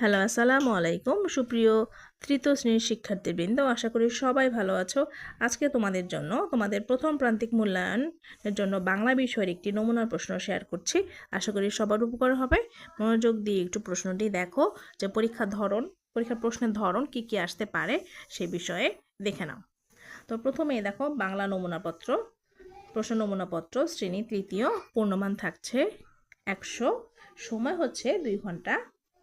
Hello, আসসালামু আলাইকুম। সুপ্রিয় তৃতীয় শ্রেণির শিক্ষার্থীবৃন্দ, আশা করি সবাই ভালো আছো। আজকে তোমাদের জন্য, তোমাদের প্রথম প্রান্তিক মূল্যায়নের জন্য বাংলা বিষয়ের একটি নমুনার প্রশ্ন শেয়ার করছি। আশা করি সবার উপকার হবে। মনোযোগ দিয়ে একটু প্রশ্নটি দেখো, যে পরীক্ষার ধরন, পরীক্ষার প্রশ্নের ধরন কি কি আসতে পারে সে বিষয়ে দেখে নাও। তো প্রথমেই দেখো, বাংলা নমুনাপত্র। প্রশ্ন নমুনাপত্র, শ্রেণি তৃতীয়, পূর্ণমান থাকছে একশো, সময় হচ্ছে দুই ঘণ্টা।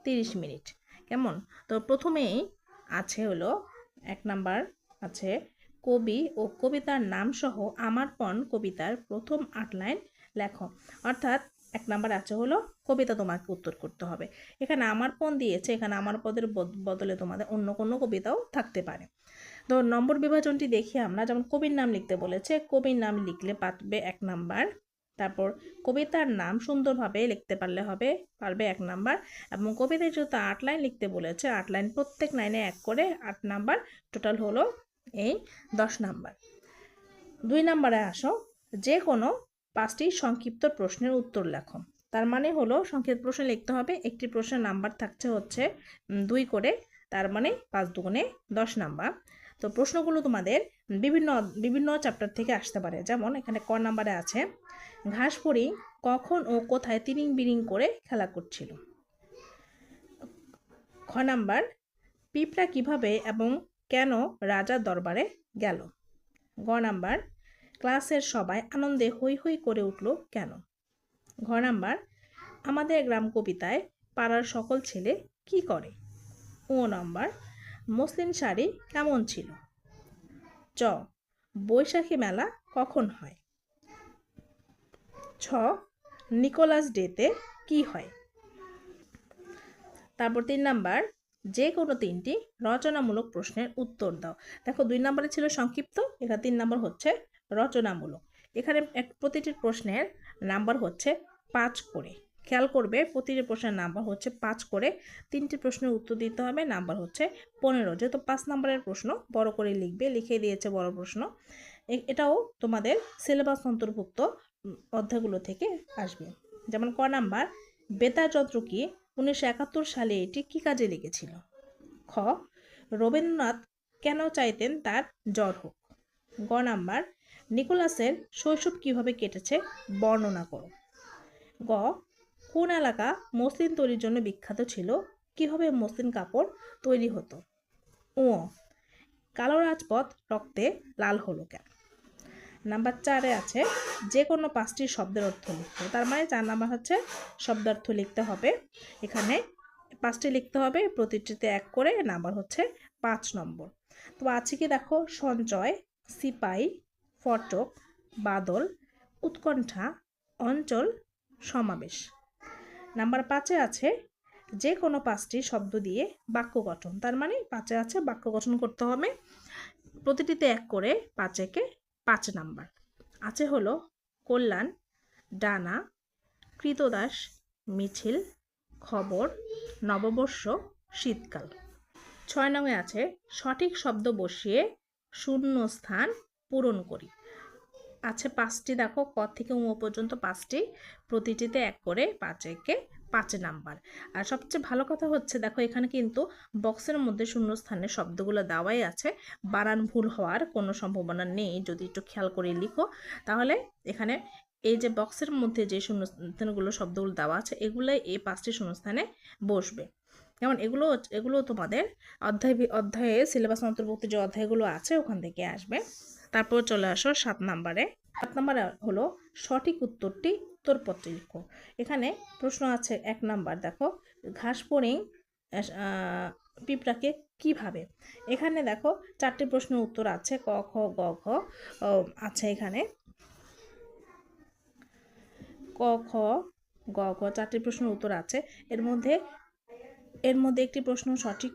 তিরিশ মিনিট। কেমন? তো প্রথমেই আছে হলো এক নাম্বার আছে কবি ও কবিতার নাম সহ আমার পণ কবিতার প্রথম আট লাইন লেখো। অর্থাৎ এক নাম্বার আছে হলো কবিতা তোমাকে উত্তর করতে হবে। এখানে আমার পণ দিয়েছে, এখানে আমার পদের বদ- বদলে তোমাদের অন্য কোনো কবিতাও থাকতে পারে। তো নম্বর বিভাজনটি দেখি আমরা, যেমন কবির নাম লিখতে বলেছে, কবির নাম লিখলে পাতবে এক নাম্বার তারপর কবিতার নাম সুন্দরভাবে লিখতে পারলে হবে, পারবে এক নাম্বার। এবং কবিতায় যেহেতু আট লাইন লিখতে বলেছে, আট লাইন প্রত্যেক লাইনে এক করে আট নাম্বার, টোটাল হলো এই দশ নাম্বার। দুই নাম্বারে আসো, যে কোনো পাঁচটি সংক্ষিপ্ত প্রশ্নের উত্তর লেখো। তার মানে হলো সংক্ষিপ্ত প্রশ্ন লিখতে হবে, একটি প্রশ্নের নাম্বার থাকছে হচ্ছে দুই করে, তার মানে পাঁচ দুগুণে দশ নাম্বার। তো প্রশ্নগুলো তোমাদের বিভিন্ন বিভিন্ন চ্যাপ্টার থেকে আসতে পারে। যেমন এখানে ক নাম্বারে আছে ঘাস ফড়িং কখন ও কোথায় তিরিং বিরিং করে খেলা করছিল? খ নাম্বার পিঁপড়া কীভাবে এবং কেন রাজার দরবারে গেল? গ নাম্বার ক্লাসের সবাই আনন্দে হৈ হৈ করে উঠল কেন? ঘ নাম্বার আমাদের গ্রাম কবিতায় পাড়ার সকল ছেলে কি করে? ও নাম্বার মসলিন শাড়ি কেমন ছিল? চ, বৈশাখী মেলা কখন হয়? ছ, নিকোলাস ডেতে কি হয়? তারপর তিন নাম্বার, যে কোনো তিনটি রচনামূলক প্রশ্নের উত্তর দাও। দেখো, দুই নম্বরে ছিল সংক্ষিপ্ত, এখানে তিন নম্বর হচ্ছে রচনামূলক। এখানে এক, প্রতিটি প্রশ্নের নাম্বার হচ্ছে পাঁচ করে। খেয়াল করবে, প্রতিটি প্রশ্নের নাম্বার হচ্ছে পাঁচ করে। তিনটি প্রশ্নের উত্তর দিতে হবে নাম্বার হচ্ছে পনেরো। যেহেতু পাঁচ নাম্বারের প্রশ্ন, বড় করে লিখবে, লিখে দিয়েছে বড় প্রশ্ন। এটাও তোমাদের সিলেবাস অন্তর্ভুক্ত অধ্যায়গুলো থেকে আসবে। যেমন ক নাম্বার বেতার যন্ত্র কি উনিশশো একাত্তর সালে এটি কী কাজে লেগেছিল? খ, রবীন্দ্রনাথ কেন চাইতেন তার জ্বর হোক? গ নাম্বার নিকোলাসের শৈশব কীভাবে কেটেছে, বর্ণনা করো। গ কোন এলাকা মসলিন তৈরির জন্য বিখ্যাত ছিল? কীভাবে মসলিন কাপড় তৈরি হতো? ও কালো রাজপথ রক্তে লাল হলো কেন? নাম্বার চারে আছে, যে কোনো পাঁচটি শব্দের অর্থ লিখতে। তার মানে চার নাম্বার হচ্ছে শব্দার্থ লিখতে হবে। এখানে পাঁচটি লিখতে হবে, প্রতিটিতে এক করে। নাম্বার হচ্ছে পাঁচ নম্বর। তো আছে কি দেখো, সঞ্চয়, সিপাই, ফটক, বাদল, উৎকণ্ঠা, অঞ্চল, সমাবেশ। নাম্বার পাঁচে আছে যে কোনো পাঁচটি শব্দ দিয়ে বাক্য গঠন। তার মানে পাঁচে আছে বাক্য গঠন করতে হবে। প্রতিটিতে এক করে পাঁচেকে পাঁচ নাম্বার। আছে হলো কল্যাণ, ডানা, কৃতদাস, মিছিল, খবর, নববর্ষ, শীতকাল। ছয় নঙে আছে সঠিক শব্দ বসিয়ে শূন্য স্থান পূরণ করি। আছে পাঁচটি, দেখো, ক থেকে উম পর্যন্ত পাঁচটি। প্রতিটিতে এক করে পাঁচ একে পাঁচ নাম্বার। আর সবচেয়ে ভালো কথা হচ্ছে, দেখো, এখানে কিন্তু বক্সের মধ্যে শূন্য স্থানে শব্দগুলো দেওয়াই আছে। বানান ভুল হওয়ার কোনো সম্ভাবনা নেই, যদি একটু খেয়াল করে লিখো। তাহলে এখানে এই যে বক্সের মধ্যে যে শূন্যস্থানগুলো শব্দগুলো দেওয়া আছে এগুলোই এই পাঁচটি শূন্যস্থানে বসবে। যেমন এগুলো এগুলো তোমাদের অধ্যায় অধ্যায়ে সিলেবাস অন্তর্ভুক্ত যে অধ্যায়গুলো আছে, ওখান থেকে আসবে। তারপর চলে আসো সাত নাম্বারে। সাত নাম্বারে হলো সঠিক উত্তরটি উত্তরপত্রে লিখো। এখানে প্রশ্ন আছে এক নাম্বার দেখো ঘাস আহ, পিঁপড়াকে কীভাবে? এখানে দেখো চারটি প্রশ্নের উত্তর আছে ক খ গ ঘ আছে এখানে। ক খ গ ঘ চারটি প্রশ্নের উত্তর আছে। এর মধ্যে এর মধ্যে একটি প্রশ্ন সঠিক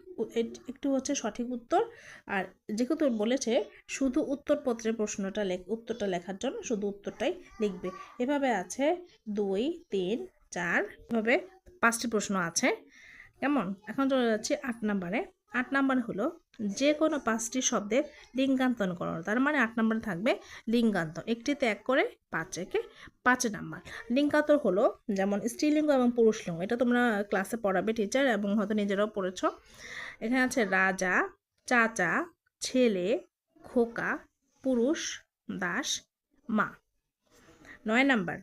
একটু হচ্ছে সঠিক উত্তর। আর যেহেতু বলেছে, শুধু উত্তরপত্রের প্রশ্নটা লেখ, উত্তরটা লেখার জন্য শুধু উত্তরটাই লিখবে। এভাবে আছে, দুই, তিন, চার, এভাবে পাঁচটি প্রশ্ন আছে। কেমন? এখন চলে যাচ্ছি আট নাম্বারে। আট নাম্বার হলো যে কোনো পাঁচটি শব্দের লিঙ্গান্তন করণ তার মানে আট নাম্বার থাকবে লিঙ্গান্তর। একটিতে এক করে পাঁচ একে পাঁচ নাম্বার। লিঙ্গান্তর হলো যেমন স্ত্রীলিঙ্গ এবং পুরুষলিঙ্গ। এটা তোমরা ক্লাসে পড়াবে টিচার এবং হয়তো নিজেরাও পড়েছ। এখানে আছে রাজা, চাচা, ছেলে, খোকা, পুরুষ, দাস, মা। নয় নাম্বার।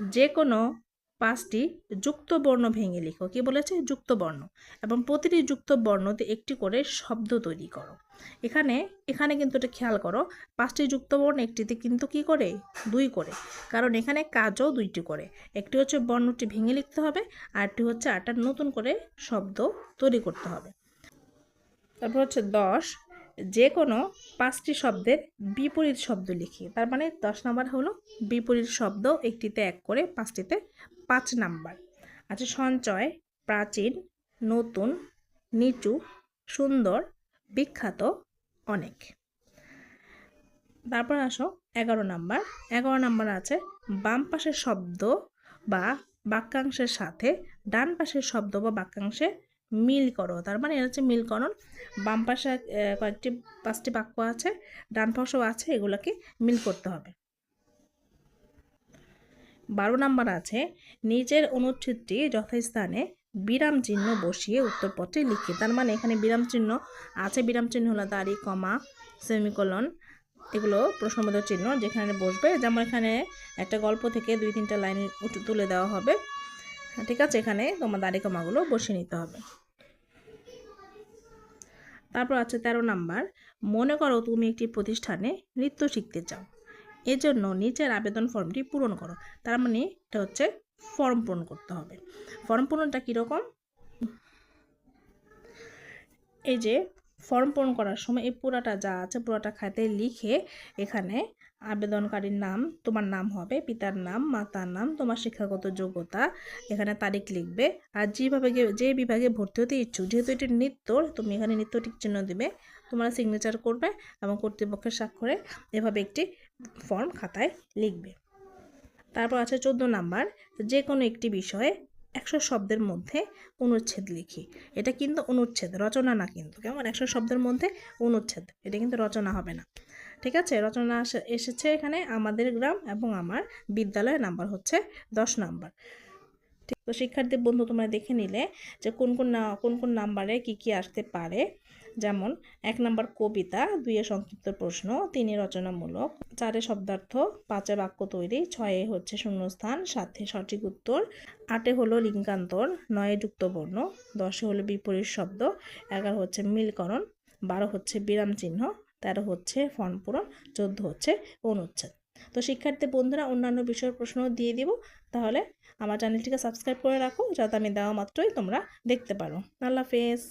যে কোনো পাঁচটি যুক্ত বর্ণ ভেঙে লিখো। কি বলেছে? যুক্ত বর্ণ এবং প্রতিটি যুক্ত বর্ণতে একটি করে শব্দ তৈরি করো। এখানে এখানে কিন্তু এটা খেয়াল করো, পাঁচটি যুক্ত বর্ণ একটিতে কিন্তু কি করে? দুই করে। কারণ এখানে কাজও দুইটি করে। একটি হচ্ছে বর্ণটি ভেঙে লিখতে হবে আরটি হচ্ছে আরটা নতুন করে শব্দ তৈরি করতে হবে। তারপর হচ্ছে দশ। যে কোনো পাঁচটি শব্দের বিপরীত শব্দ লিখি। তার মানে দশ নাম্বার হলো বিপরীত শব্দ, একটিতে এক করে, পাঁচটিতে পাঁচ নাম্বার। আচ্ছা সঞ্চয়, প্রাচীন, নতুন, নিচু, সুন্দর, বিখ্যাত, অনেক। তারপর আসো এগারো নাম্বার। এগারো নাম্বার আছে বাম পাশের শব্দ বা বাক্যাংশের সাথে ডান পাশের শব্দ বা বাক্যাংশে মিল করো। তার মানে এটা হচ্ছে মিলকরণ বাম পাশে কয়েকটি, পাঁচটি বাক্য আছে, ডান পাশেও আছে, এগুলোকে মিল করতে হবে। বারো নাম্বার আছে, নিজের অনুচ্ছেদটি যথাস্থানে বিরাম চিহ্ন বসিয়ে উত্তরপত্রে লিখি। তার মানে এখানে বিরাম চিহ্ন আছে, বিরাম চিহ্ন হলো দাড়ি কমা, সেমিকোলন, এগুলো প্রশ্নবোধক চিহ্ন যেখানে বসবে। যেমন এখানে একটা গল্প থেকে দুই, তিনটা লাইন তুলে দেওয়া হবে। ঠিক আছে, এখানে তোমার দাড়ি কমাগুলো বসিয়ে নিতে হবে। তারপর আছে তেরো নাম্বার, মনে করো তুমি একটি প্রতিষ্ঠানে নৃত্য শিখতে চাও। এজন্য নিচের আবেদন ফর্মটি পূরণ করো। তার মানে এটা হচ্ছে ফর্ম পূরণ করতে হবে। ফর্ম পূরণটা কীরকম? এই যে, ফর্ম পূরণ করার সময় এই পুরাটা যা আছে পুরাটা খাতে লিখে এখানে আবেদনকারীর নাম, তোমার নাম হবে, পিতার নাম, মাতার নাম, তোমার শিক্ষাগত যোগ্যতা, এখানে তারিখ লিখবে। আর যেভাবে যে বিভাগে ভর্তি হতে ইচ্ছুক, যেহেতু এটি নৃত্য, তুমি এখানে নৃত্য টিক চিহ্ন দিবে, তোমরা সিগনেচার করবে এবং কর্তৃপক্ষের স্বাক্ষরে এভাবে একটি ফর্ম খাতায় লিখবে। তারপর আছে চোদ্দ নাম্বার যে কোনো একটি বিষয়ে একশো শব্দের মধ্যে অনুচ্ছেদ লিখি। এটা কিন্তু অনুচ্ছেদ, রচনা না কিন্তু। কেমন? একশো শব্দের মধ্যে অনুচ্ছেদ, এটা কিন্তু রচনা হবে না। ঠিক আছে? রচনা এসেছে এখানে আমাদের গ্রাম এবং আমার বিদ্যালয়ের নাম্বার হচ্ছে দশ নাম্বার। ঠিক, তো শিক্ষার্থী বন্ধু, তোমরা দেখে নিলে যে কোন কোন না, কোন কোন নাম্বারে কি কি আসতে পারে। যেমন, এক নাম্বার কবিতা, দুইয়ে সংক্ষিপ্ত প্রশ্ন, তিনে রচনামূলক, চারে শব্দার্থ, পাঁচে বাক্য তৈরি, ছয়ে হচ্ছে শূন্যস্থান, সাতে সঠিক উত্তর, আটে হলো লিঙ্গান্তর, নয়ে যুক্ত বর্ণ দশে হলো বিপরীত শব্দ, এগারো হচ্ছে মিলকরণ, বারো হচ্ছে বিরাম চিহ্ন তেরো হচ্ছে ফর্ম পূরণ, চোদ্দ হচ্ছে অনুচ্ছেদ। তো শিক্ষার্থী বন্ধুরা, অন্যান্য বিষয়ের প্রশ্নও দিয়ে দিব। তাহলে আমার চ্যানেলটিকে সাবস্ক্রাইব করে রাখো, যাতে আমি দেওয়া মাত্রই তোমরা দেখতে পারো। আল্লাহ হাফেজ।